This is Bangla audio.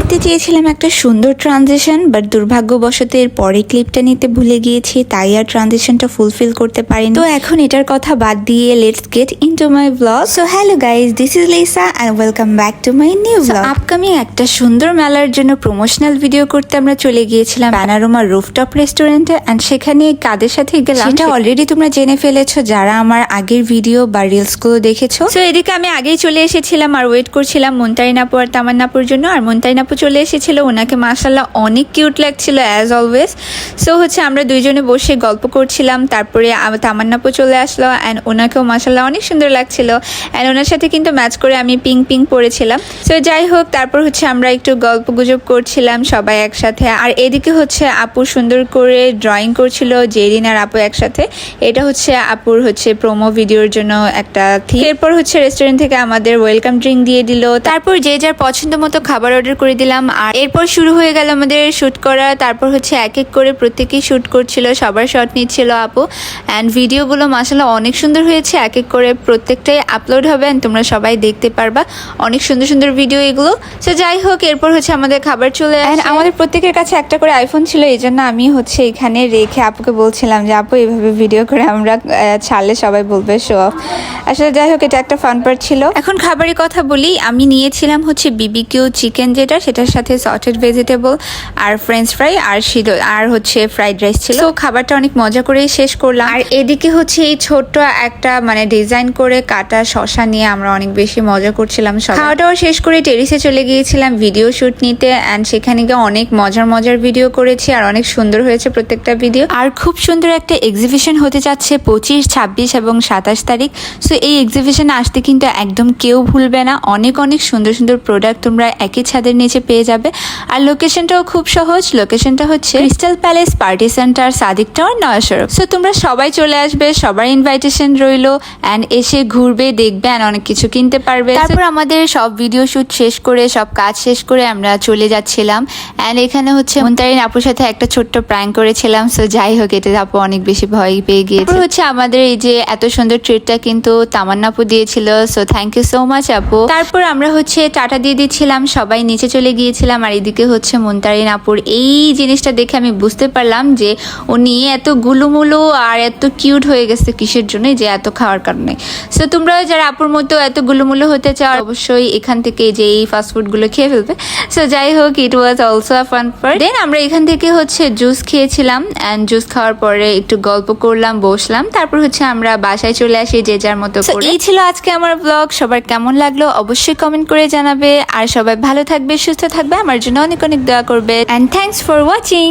করতে চেয়েছিলাম একটা সুন্দর ট্রানজিশন বাট দুর্ভাগ্যবশত এর পরে ক্লিপটা নিতে ভুলে গিয়েছি তাই আর ট্রানজিশনটা ফুলফিল করতে পারিনি। তো এখন এটার কথা বাদ দিয়ে let's get into my blog so hello guys this is Lisa and welcome back to my new blog upcoming একটা সুন্দর মেলার জন্য প্রমোশনাল ভিডিও করতে আমরা চলে গিয়েছিলাম প্যানারোমা রুফটপ রেস্টুরেন্টে এন্ড সেখানে কাদের সাথে গেলাম? সেটা অলরেডি তোমরা জেনে ফেলেছো যারা আমার আগের ভিডিও বা রিলসগুলো দেখেছ। তো এদিকে আমি আগেই চলে এসেছিলাম আর ওয়েট করছিলাম মুন্তারিনাপু আর তামান্নাপুর জন্য আর মুন্তারিনাপু চলে এসেছিল। ওনাকে মাসাল্লাহ অনেক কিউট লাগছিল অ্যাজ অলওয়েজ সো হচ্ছে আমরা দুইজনে বসে গল্প করছিলাম, তারপরে তামান্নাপু চলে আসলো অ্যান্ড ওনাকেও মাসাল্লাহ অনেক সুন্দর লাগছিল। অ্যান্ড ওনার সাথে কিন্তু ম্যাচ করে আমি পিঙ্ক পিং পরেছিলাম সো যাই হোক, তারপর হচ্ছে আমরা একটু গল্প গুজব করছিলাম, সবাই একসাথে। আর এদিকে হচ্ছে আপু সুন্দর করে ড্রয়িং করছিল, জেরিন আর আপু একসাথে। এটা হচ্ছে আপুর হচ্ছে প্রোমো ভিডিওর জন্য একটা থিম এরপর হচ্ছে রেস্টুরেন্ট থেকে আমাদের ওয়েলকাম ড্রিঙ্ক দিয়ে দিল। তারপর যে যার পছন্দ মতো খাবার অর্ডার করে দিলাম। আর এরপর শুরু হয়ে গেল আমাদের শ্যুট করা। তারপর হচ্ছে এক এক করে প্রত্যেকেই শ্যুট করছিল সবার শট নিচ্ছিল আপু। অ্যান্ড ভিডিওগুলো মাসাল্লাহ অনেক সুন্দর হয়েছে। এক এক করে প্রত্যেকটাই আপলোড হবে অ্যান্ড তোমরা সবাই দেখতে পারবা। অনেক সুন্দর সুন্দর ভিডিও এগুলো। সো যাই হোক এরপর হচ্ছে আমাদের খাবার চলে আসে। আমাদের প্রত্যেকের কাছে একটা করে আইফোন ছিল এই জন্য আমি হচ্ছে এখানে রেখে আপুকে বলছিলাম যে আপু এইভাবে ভিডিও করে আমরা ছাড়লে সবাই বলবে শো অফ আসলে যাই হোক এটা একটা ফান পার্ট ছিল। এখন খাবারের কথা বলি। আমি নিয়েছিলাম হচ্ছে বিবিকিউ চিকেন যেটা। সেটার সাথে সটেড ভেজিটেবল আর ফ্রেঞ্চ ফ্রাই আর সিদো আর হচ্ছে ফ্রাইড রাইস ছিল। তো খাবারটা অনেক মজা করেই শেষ করলাম। আর এদিকে হচ্ছে এই ছোট্ট একটা মানে ডিজাইন করে কাটা শশা নিয়ে আমরা অনেক বেশি মজা করছিলাম। খাওয়া দাওয়া শেষ করে টেরিসে চলে গিয়েছিলাম ভিডিও শুট নিতে অ্যান্ড সেখানে গিয়ে অনেক মজার মজার ভিডিও করেছি আর অনেক সুন্দর হয়েছে প্রত্যেকটা ভিডিও আর খুব সুন্দর একটা এক্সিবিশন হতে যাচ্ছে পঁচিশ, ছাব্বিশ এবং সাতাশ তারিখ। সো এই এক্সিবিশনে আসতে কিন্তু একদম কেউ ভুলবে না। অনেক অনেক সুন্দর সুন্দর প্রোডাক্ট তোমরা একই ছাদের নিচে পেয়ে যাবে। আর লোকেশনটাও খুব সহজ। লোকেশনটা হচ্ছে crystal palace party centre Sadiq tower Naya Sarak so তোমরা সবাই চলে আসবে সবার ইনভাইটেশন রইল অ্যান্ড এসে ঘুরবে দেখবে and অনেক কিছু কিনতে পারবে। তারপর আমাদের সব ভিডিও শুট শেষ করে সব কাজ শেষ করে আমরা চলে যাচ্ছিলাম। অ্যান্ড এখানে হচ্ছে মুন্তারিন আপুর সাথে একটা ছোট্ট প্র্যাঙ্ক করেছিলাম। সো যাই হোক এটা আপু অনেক বেশি ভয় পেয়ে গিয়েছে। হচ্ছে আমাদের এই যে এত সুন্দর ট্রিটটা কিন্তু তামান্না আপু দিয়েছিল। So thank you so much আপু। তারপর আমরা হচ্ছে টাটা দিয়ে দিচ্ছিলাম। সবাই নিচে চলে গিয়েছিলাম আর এদিকে হচ্ছে মুন্তারিন আপুর এই জিনিসটা দেখে আমি বুঝতে পারলাম যে উনি এত গুলুমুলু আর এত কিউট হয়ে গেছে কিসের জন্য যে এত খাওয়ার কারণে। সো তোমরা যারা আপুর মতো এত গুলুমুলু হতে চাও অবশ্যই এখান থেকে যে এই ফাস্টফুডগুলো খেয়ে ফেলবে। সো যাই হোক it was also a fun part then আমরা এখান থেকে হচ্ছে জুস খেয়েছিলাম অ্যান্ড জুস খাওয়ার পরে একটু গল্প করলাম বসলাম। তারপর হচ্ছে আমরা বাসায় চলে আসি যে যার মতো এই ছিল আজকে আমার ব্লগ সবার কেমন লাগল অবশ্যই কমেন্ট করে জানাবে। আর সবাই ভালো থাকবে সুস্থ থাকবে আমার জন্য অনেক অনেক দোয়া করবে। And thanks for watching